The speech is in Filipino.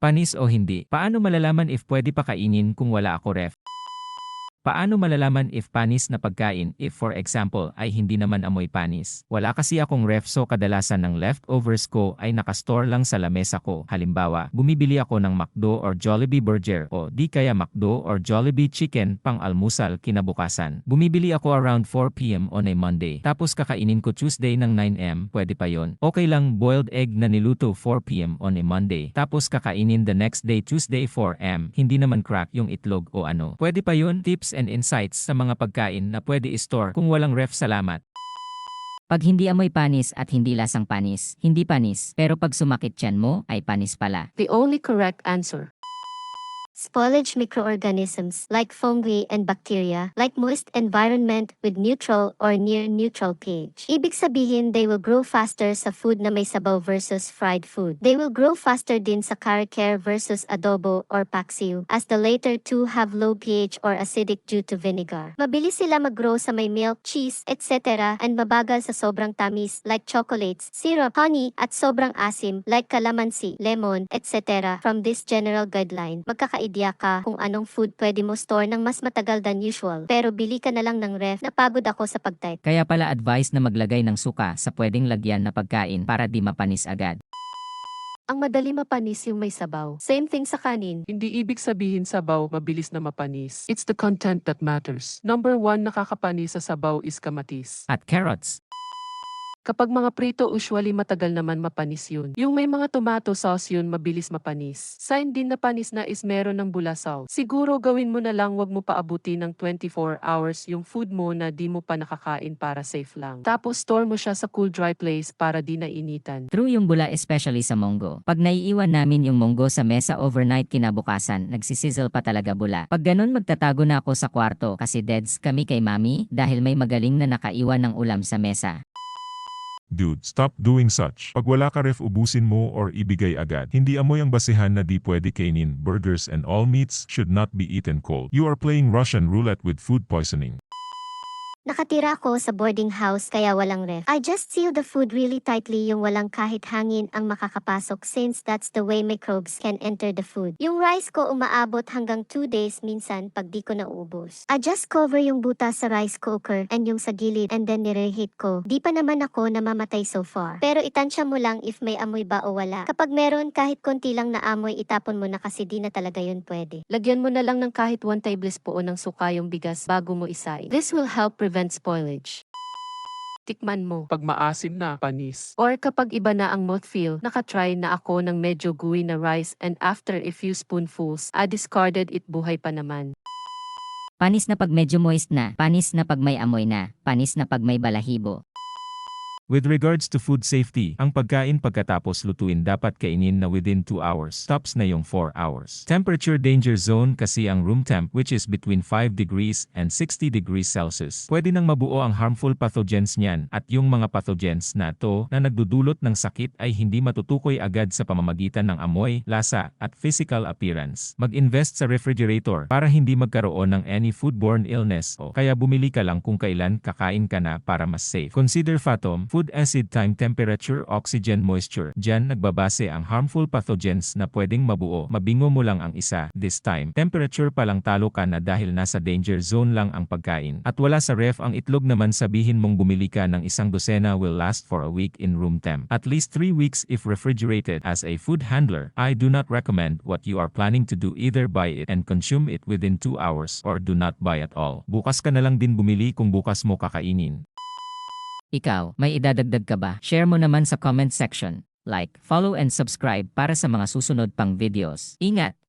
Panis o hindi? Paano malalaman if pwede pa kainin kung wala ako ref? Paano malalaman if panis na pagkain if for example ay hindi naman amoy panis? Wala kasi akong ref so kadalasan ng leftovers ko ay nakastore lang sa lamesa ko. Halimbawa, bumibili ako ng McDo or Jollibee Burger o di kaya McDo or Jollibee Chicken pang almusal kinabukasan. Bumibili ako around 4pm on a Monday. Tapos kakainin ko Tuesday ng 9am, pwede pa yon. Okay lang boiled egg na niluto 4pm on a Monday. Tapos kakainin the next day Tuesday 4am. Hindi naman crack yung itlog o ano. Pwede pa yon. Tips and insights sa mga pagkain na pwede i-store kung walang ref salamat. Pag hindi amoy panis at hindi lasang panis, hindi panis. Pero pag sumakit tiyan mo, ay panis pala. The only correct answer. Spoilage microorganisms like fungi and bacteria like moist environment with neutral or near neutral pH. Ibig sabihin they will grow faster sa food na may sabaw versus fried food. They will grow faster din sa karaker versus adobo or paksiw as the later two have low pH or acidic due to vinegar. Mabilis sila mag-grow sa may milk, cheese, etc. and mabagal sa sobrang tamis like chocolates, syrup, honey at sobrang asim like calamansi, lemon, etc. From this general guideline, magkakaidea ka kung anong food pwede mo store ng mas matagal than usual. Pero bili ka na lang ng ref, napagod ako sa pagtype. Kaya pala advice na maglagay ng suka sa pwedeng lagyan na pagkain para di mapanis agad. Ang madali mapanis yung may sabaw. Same thing sa kanin. Hindi ibig sabihin sabaw mabilis na mapanis. It's the content that matters. Number one nakakapanis sa sabaw is kamatis. At carrots. Kapag mga prito usually matagal naman mapanis yun. Yung may mga tomato sauce yun mabilis mapanis. Sign din na panis na is meron ng bulasaw. Siguro gawin mo na lang wag mo paabuti ng 24 hours yung food mo na di mo pa nakakain para safe lang. Tapos store mo siya sa cool dry place para di nainitan. True yung bula especially sa monggo. Pag naiiwan namin yung monggo sa mesa overnight kinabukasan, nagsisizzle pa talaga bula. Pag ganun magtatago na ako sa kwarto kasi deads kami kay mami dahil may magaling na nakaiwan ng ulam sa mesa. Dude, stop doing such. Pag wala ka ref ubusin mo or ibigay agad. Hindi amoy ang basihan na di pwede kainin. Burgers and all meats should not be eaten cold. You are playing Russian roulette with food poisoning. Nakatira ako sa boarding house kaya walang ref. I just seal the food really tightly yung walang kahit hangin ang makakapasok since that's the way microbes can enter the food. Yung rice ko umaabot hanggang 2 days minsan pag di ko naubos. I just cover yung buta sa rice cooker and yung sa gilid and then nire-heat ko. Di pa naman ako namamatay so far. Pero itansya mo lang if may amoy ba o wala. Kapag meron kahit konti lang na amoy itapon mo na kasi di na talaga yun pwede. Lagyan mo na lang ng kahit 1 tablespoon ng suka yung bigas bago mo isain. This will help prevent spoilage. Tikman mo. Pag maasim na, panis. Or kapag iba na ang mouthfeel, nakatry na ako ng medyo gooey na rice and after a few spoonfuls, I discarded it buhay pa naman. Panis na pag medyo moist na, panis na pag may amoy na, panis na pag may balahibo. With regards to food safety, ang pagkain pagkatapos lutuin dapat kainin na within 2 hours. Tops na yung 4 hours. Temperature danger zone kasi ang room temp which is between 5 degrees and 60 degrees Celsius. Pwede nang mabuo ang harmful pathogens niyan at yung mga pathogens na to na nagdudulot ng sakit ay hindi matutukoy agad sa pamamagitan ng amoy, lasa at physical appearance. Mag-invest sa refrigerator para hindi magkaroon ng any foodborne illness o kaya bumili ka lang kung kailan kakain ka na para mas safe. Consider FATOM, food acid time temperature oxygen moisture. Diyan nagbabase ang harmful pathogens na pwedeng mabuo. Mabingo mo lang ang isa. This time, temperature pa lang talo ka na dahil nasa danger zone lang ang pagkain. At wala sa ref ang itlog naman sabihin mong bumili ka ng isang dosena will last for a week in room temp. At least 3 weeks if refrigerated. As a food handler, I do not recommend what you are planning to do either buy it and consume it within 2 hours or do not buy at all. Bukas ka na lang din bumili kung bukas mo kakainin. Ikaw, may idadagdag ka ba? Share mo naman sa comment section. Like, follow and subscribe para sa mga susunod pang videos. Ingat!